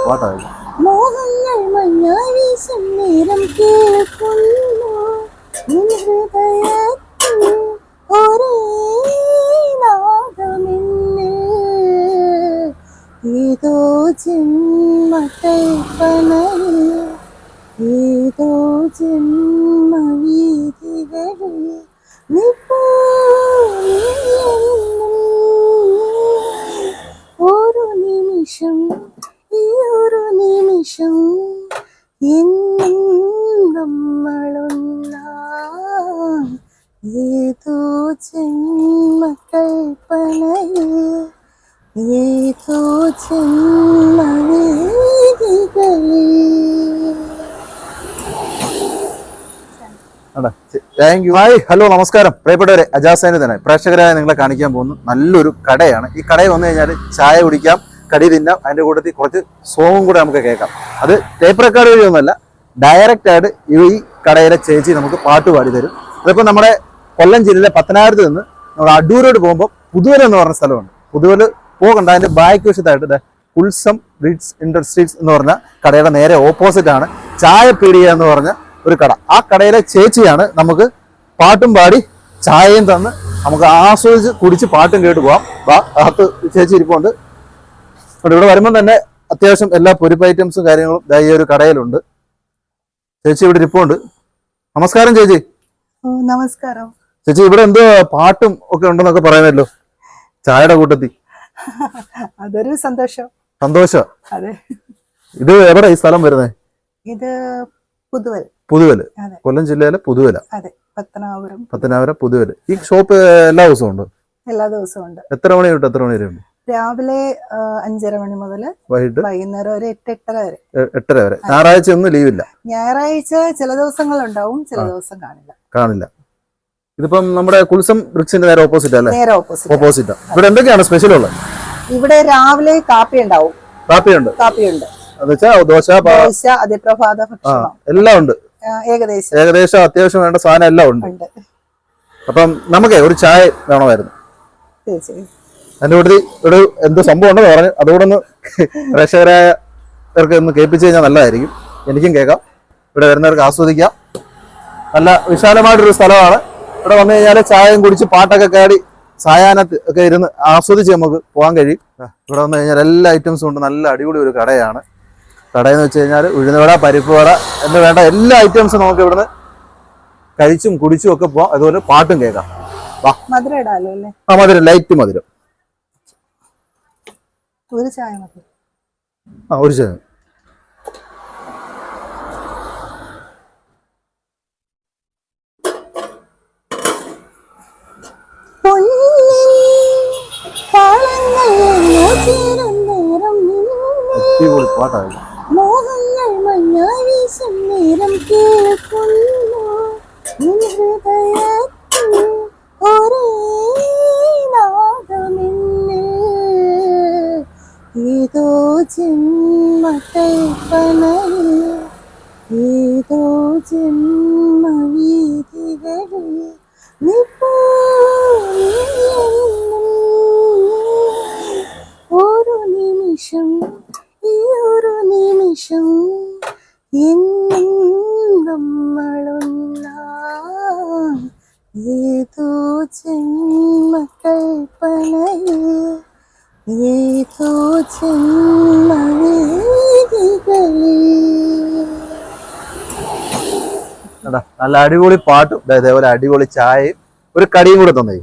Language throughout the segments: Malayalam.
പാട്ടായി മോഹങ്ങൾ മഞ്ഞായി വീശും നേരം കേൾക്കുന്നു ഒരേ ഏതോ ജന്മകൽപ്പനയിൽ ഏതോ ജന്മവീതികളിൽ നിപ്പോ ഒരു നിമിഷം ഏതോ ഏതോ താങ്ക് യു ഹായ് ഹലോ നമസ്കാരം. പ്രിയപ്പെട്ടവരെ അജാസേന തന്നെ. പ്രേക്ഷകരായ നിങ്ങളെ കാണിക്കാൻ പോകുന്ന. നല്ലൊരു കടയാണ്. ഈ കടയിൽ വന്നു കഴിഞ്ഞാൽ ചായ കുടിക്കാം. കടി തിന്നാം അതിന്റെ കൂട്ടത്തിൽ കുറച്ച് സോങ്ങും കൂടെ നമുക്ക് കേൾക്കാം. അത് ടേപ്പ് റെക്കോർഡ് വഴിയൊന്നുമല്ല ഡയറക്റ്റായിട്ട് ഈ കടയിലെ ചേച്ചി നമുക്ക് പാട്ട് പാടി തരും. അതിപ്പോൾ നമ്മുടെ കൊല്ലം ജില്ലയിലെ പത്തനാപുരത്ത് നിന്ന് നമ്മൾ അടൂരോട് പോകുമ്പോൾ പുതുവല എന്ന് പറഞ്ഞ സ്ഥലമുണ്ട്. പുതുവൽ പോകണ്ട അതിന്റെ ബാക്ക് വശത്തായിട്ട് ഉത്സം റിഡ്സ് ഇൻഡസ്ട്രീസ് എന്ന് പറഞ്ഞ കടയുടെ നേരെ ഓപ്പോസിറ്റ് ആണ് ചായപ്പീടിക എന്ന് പറഞ്ഞ ഒരു കട. ആ കടയിലെ ചേച്ചിയാണ് നമുക്ക് പാട്ടും പാടി ചായയും തന്ന് നമുക്ക് ആസ്വദിച്ച് കുടിച്ച് പാട്ടും കേട്ട് പോവാം. ചേച്ചി ഇരിപ്പുണ്ട്. ഇവിടെ വരുമ്പോൾ തന്നെ അത്യാവശ്യം എല്ലാ പൊരിപ്പ് ഐറ്റംസും കാര്യങ്ങളും ഈ ഒരു കടയിലുണ്ട്. ചേച്ചി ഇവിടെ ഇരിപ്പുണ്ട്. നമസ്കാരം ചേച്ചി. നമസ്കാരം. ചേച്ചി ഇവിടെ എന്തോ പാട്ടും ഒക്കെ ഉണ്ടെന്നൊക്കെ പറയാനല്ലോ ചായയുടെ കൂട്ടത്തിൽ അതൊരു സന്തോഷം. സന്തോഷം. അതെ. ഇത് എവിടെ ഈ സ്ഥലം വരുന്നത് ഇത് പുതുവൽ. പുതുവൽ. കൊല്ലം ജില്ലയിലെ പുതുവല. അതെ പത്തനാപുരം. പത്തനാപുരം പുതുവൽ ഈ ഷോപ്പ് എല്ലാ ദിവസവും ഉണ്ട്? എല്ലാ ദിവസവും ഉണ്ട്. എത്ര മണി തൊട്ട് എത്ര മണി വരെ ഉണ്ട് രാവിലെ അഞ്ചര മണി മുതൽ വൈകിട്ട്? വൈകുന്നേരം ഒരു എട്ട് എട്ടര വരെ. എട്ടര വരെ. ഞായറാഴ്ച ഒന്നും ലീവില്ല? ഞായറാഴ്ച ചില ദിവസങ്ങൾ ഉണ്ടാവും ചില ദിവസം കാണില്ല. കാണില്ല. ഇതിപ്പം നമ്മുടെ കുൽസം ബ്രിക്സിന്റെ നേരെ ഓപ്പോസിറ്റ് അല്ലേ? നേരെ ഓപ്പോസിറ്റ് ഓപ്പോസിറ്റ് ഇവിടെ എന്തൊക്കെയാണ് സ്പെഷ്യൽ ഉള്ളത്? ഇവിടെ രാവിലെ കാപ്പി ഉണ്ടാവും കാപ്പിയുണ്ട്. കാപ്പിയുണ്ട് ദോശ പാ- ദോശ അതിപ്രഭാത ഭക്ഷണം. എല്ലാം ഉണ്ട്. ഏകദേശം. ഏകദേശം അത്യാവശ്യം വേണ്ട സാധനം എല്ലാം ഉണ്ട്. ഉണ്ട്. അപ്പം നമുക്കേ ഒരു ചായ വേണമായിരുന്നു. തീർച്ചയായും. അതിന്റെ കൂട്ടത്തിൽ ഒരു എന്തോ സംഭവം ഉണ്ടെന്ന് പറഞ്ഞു അതുകൂടെ ഒന്ന് പ്രേക്ഷകരായവർക്ക് ഒന്ന് കേൾപ്പിച്ചു കഴിഞ്ഞാൽ നല്ലതായിരിക്കും. എനിക്കും കേൾക്കാം. ഇവിടെ വരുന്നവർക്ക് ആസ്വദിക്കാം. നല്ല വിശാലമായിട്ടൊരു സ്ഥലമാണ്. ഇവിടെ വന്നു കഴിഞ്ഞാൽ ചായയും കുടിച്ച് പാട്ടൊക്കെ കാടി സായാഹ്നത്ത് ഒക്കെ ഇരുന്ന് ആസ്വദിച്ച് നമുക്ക് പോകാൻ കഴിയും. ഇവിടെ വന്നു കഴിഞ്ഞാൽ എല്ലാ ഐറ്റംസും ഉണ്ട്. നല്ല അടിപൊളി ഒരു കടയാണ്. കടയെന്ന് വെച്ച് കഴിഞ്ഞാൽ ഉഴുന്നുവട പരിപ്പ് വട എന്ന് വേണ്ട എല്ലാ ഐറ്റംസും നമുക്ക് ഇവിടുന്ന് കഴിച്ചും കുടിച്ചും ഒക്കെ പോവാം. അതുപോലെ പാട്ടും കേൾക്കാം. ആ മധുരം ലൈറ്റ് മധുരം. ഒരു ചായ മതി. ആ ഒരു ചായ. അടിപൊളി മോഹങ്ങൾ മഞ്ഞാവീശം വീശും നേരം കേൾക്കുന്നു. ഏതോ ജന്മകൽപ്പനയിൽ ഏതോ ജന്മവീതികളിൽ എടാ, നല്ല അടിപൊളി പാട്ടും. ഇതേപോലെ അടിപൊളി ചായയും ഒരു കടിയും കൂടെ തന്നേ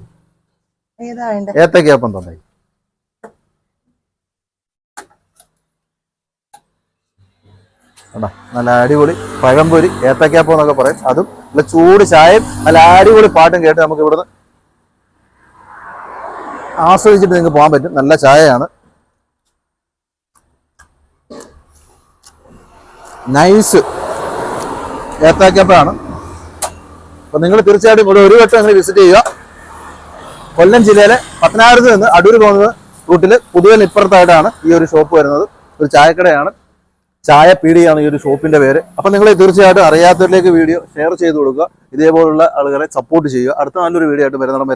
ഏത്തക്കപ്പം തന്നേ നല്ല അടിപൊളി പഴംപൊരി ഏത്തക്കയപ്പം എന്നൊക്കെ പറയും. അതും നല്ല ചൂട് ചായയും നല്ല അടിപൊളി പാട്ടും കേട്ട് നമുക്ക് ഇവിടുന്ന് ആസ്വദിച്ചിട്ട് നിങ്ങൾക്ക് പോകാൻ പറ്റും. നല്ല ചായയാണ്. നൈസ് ഏത്താക്കപ്പാണ് അപ്പൊ നിങ്ങൾ തീർച്ചയായിട്ടും ഇവിടെ ഒരു വട്ടം നിങ്ങൾ വിസിറ്റ് ചെയ്യുക. കൊല്ലം ജില്ലയിലെ പത്തനാപുരത്ത് നിന്ന് അടൂർ പോകുന്നത് റൂട്ടിൽ പുതുവൽ ഇപ്പുറത്തായിട്ടാണ് ഈ ഒരു ഷോപ്പ് വരുന്നത്. ഒരു ചായക്കടയാണ്. ചായ പീടിയാണ് ഈ ഒരു ഷോപ്പിന്റെ പേര്. അപ്പൊ നിങ്ങൾ തീർച്ചയായിട്ടും അറിയാത്തവരിലേക്ക് വീഡിയോ ഷെയർ ചെയ്ത് കൊടുക്കുക. ഇതേപോലുള്ള ആളുകളെ സപ്പോർട്ട് ചെയ്യുക. അടുത്ത നല്ലൊരു വീഡിയോ ആയിട്ട് വരുന്നിടം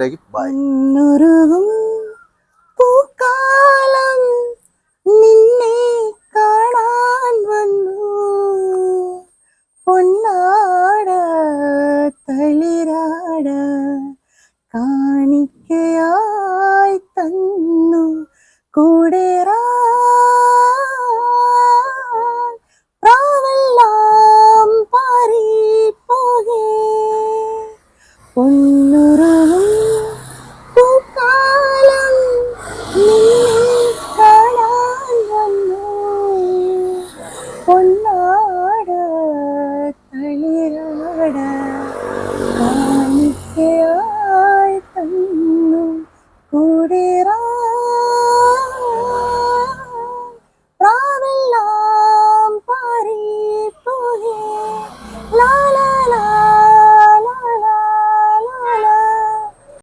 കാണിക്കയായി തന്നു കൂടെറാ പ്രാവെല്ലാം പാറിപ്പോകേ